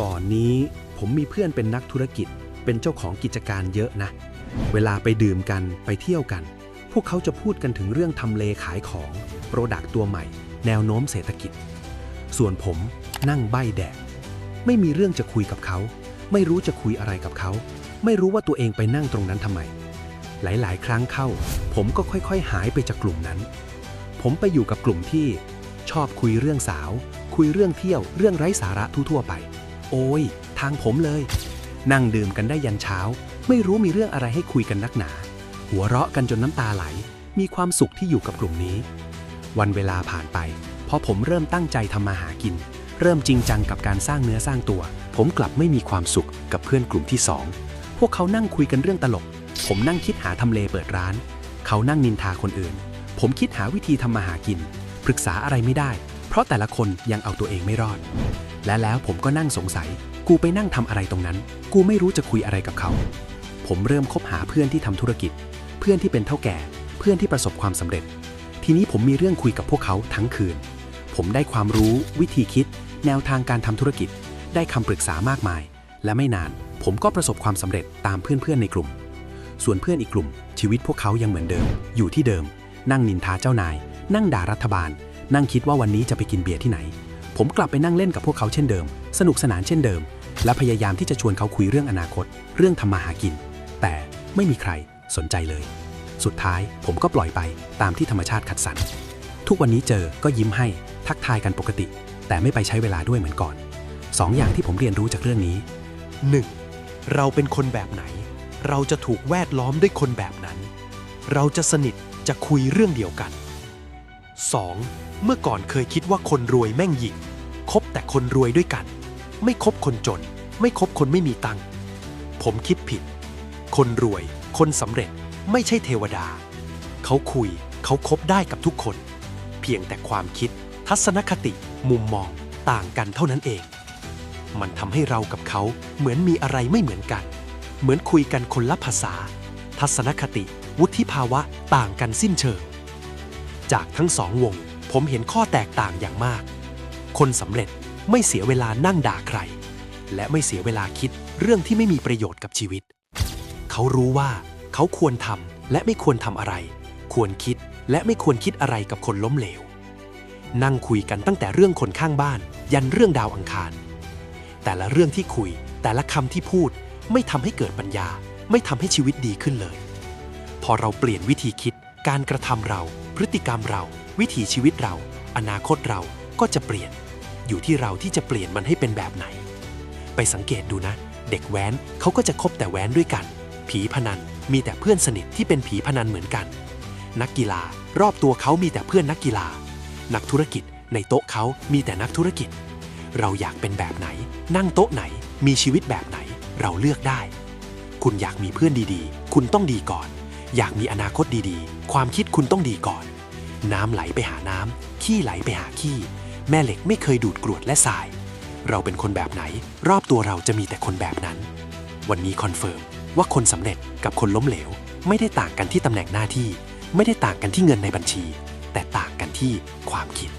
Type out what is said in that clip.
ก่อนนี้ผมมีเพื่อนเป็นนักธุรกิจ เป็นเจ้าของกิจการเยอะนะ เวลาไปดื่มกันไปเที่ยวกัน พวกเขาจะพูดกันถึงเรื่องทำเลขายของโปรดักตัวใหม่ แนวโน้มเศรษฐกิจ ส่วนผมนั่งใบ้แดกไม่มีเรื่องจะคุยกับเขา ไม่รู้จะคุยอะไรกับเขา ไม่รู้ว่าตัวเองไปนั่งตรงนั้นทำไม หลายๆ ครั้งเข้า ผมก็ค่อยๆ หายไปจากกลุ่มนั้น ผมไปอยู่กับกลุ่มที่ ชอบคุยเรื่องสาว คุยเรื่องเที่ยว เรื่องไร้สาระทั่วๆไป โอ้ย ทางผมเลย นั่งดื่มกันได้ยันเช้า ไม่รู้มีเรื่องอะไรให้คุยกันนักหนา หัวเราะกันจนน้ำตาไหล มีความสุขที่อยู่กับกลุ่มนี้ วันเวลาผ่านไป พอผมเริ่มตั้งใจทำมาหากิน เริ่มจริงจังกับการสร้างเนื้อสร้างตัว ผมกลับไม่มีความสุขกับเพื่อนกลุ่มที่สองพวกเขานั่งคุยกันเรื่องตลก ผมนั่งคิดหาทำเลเปิดร้าน เขานั่งนินทาคนอื่น ผมคิดหาวิธีทำมาหากิน ปรึกษาอะไรไม่ได้ เพราะแต่ละคนยังเอาตัวเองไม่รอด และแล้วผมก็นั่งสงสัย กูไปนั่งทำอะไรตรงนั้น กูไม่รู้จะคุยอะไรกับเขา ผมเริ่มคบหาเพื่อนที่ทำธุรกิจ เพื่อนที่เป็นเท่าแก่ เพื่อนที่ประสบความสำเร็จ ทีนี้ผมมีเรื่องคุยกับพวกเขาทั้งคืน ผมได้ความรู้ วิธีคิด แนวทางการทำธุรกิจ ได้คำปรึกษามากมาย และไม่นาน ผมก็ประสบความสำเร็จตามเพื่อนๆในกลุ่ม ส่วนเพื่อนอีกกลุ่ม ชีวิตพวกเขายังเหมือนเดิม อยู่ที่เดิม นั่งนินทาเจ้านาย นั่งด่ารัฐบาล นั่งคิดว่าวันนี้จะไปกินเบียร์ที่ไหน ผมกลับไปนั่งเล่นกับพวกเขาเช่นเดิม สนุกสนานเช่นเดิม และพยายามที่จะชวนเขาคุยเรื่องอนาคต เรื่องทำมาหากิน แต่ไม่มีใครสนใจเลย สุดท้ายผมก็ปล่อยไปตามที่ธรรมชาติคัดสรรทุกวันนี้เจอก็ยิ้มให้ทักทายกันปกติ แต่ไม่ไปใช้เวลาด้วยเหมือนก่อนสองอย่างที่ผมเรียนรู้จากเรื่องนี้ 1. เราเป็นคนแบบไหน เราจะถูกแวดล้อมด้วยคนแบบนั้น เราจะสนิทจะคุยเรื่องเดียวกัน 2. เมื่อก่อนเคยคิดว่าคนรวยแม่งหยิกคบแต่คนรวยด้วยกัน ไม่คบคนจน ไม่คบคนไม่มีตังค์ผมคิดผิด คนรวย คนสำเร็จไม่ใช่เทวดา เขาคุยเขาคบได้กับทุกคน เพียงแต่ความคิด ทัศนคติ มุมมองต่างกันเท่านั้นเอง มันทำให้เรากับเขาเหมือนมีอะไรไม่เหมือนกัน เหมือนคุยกันคนละภาษา ทัศนคติ วุฒิภาวะต่างกันสิ้นเชิง จากทั้งสองวง ผมเห็นข้อแตกต่างอย่างมาก คนสำเร็จไม่เสียเวลานั่งด่าใคร และไม่เสียเวลาคิดเรื่องที่ไม่มีประโยชน์กับชีวิต เขารู้ว่าเขาควรทำและไม่ควรทำอะไร ควรคิดและไม่ควรคิดอะไรกับคนล้มเหลว นั่งคุยกันตั้งแต่เรื่องคนข้างบ้าน ยันเรื่องดาวอังคาร แต่ละเรื่องที่คุย แต่ละคำที่พูด ไม่ทำให้เกิดปัญญา ไม่ทำให้ชีวิตดีขึ้นเลย พอเราเปลี่ยนวิธีคิดการกระทำเรา พฤติกรรมเรา วิถีชีวิตเรา อนาคตเราก็จะเปลี่ยน อยู่ที่เราที่จะเปลี่ยนมันให้เป็นแบบไหน ไปสังเกตดูนะ เด็กแว้นเขาก็จะคบแต่แว้นด้วยกัน ผีพนันมีแต่เพื่อนสนิทที่เป็นผีพนันเหมือนกัน นักกีฬารอบตัวเขามีแต่เพื่อนนักกีฬา นักธุรกิจในโต๊ะเขามีแต่นักธุรกิจ เราอยากเป็นแบบไหน นั่งโต๊ะไหน มีชีวิตแบบไหน เราเลือกได้ คุณอยากมีเพื่อนดีๆ คุณต้องดีก่อน อยากมีอนาคตดีๆ ความคิดคุณต้องดีก่อน น้ำไหลไปหาน้ำ ขี้ไหลไปหาขี้ แม่เหล็กไม่เคยดูดกรวดและทราย เราเป็นคนแบบไหน รอบตัวเราจะมีแต่คนแบบนั้น วันนี้คอนเฟิร์มว่าคนสำเร็จกับคนล้มเหลว ไม่ได้ต่างกันที่ตำแหน่งหน้าที่ ไม่ได้ต่างกันที่เงินในบัญชี แต่ต่างกันที่ความคิด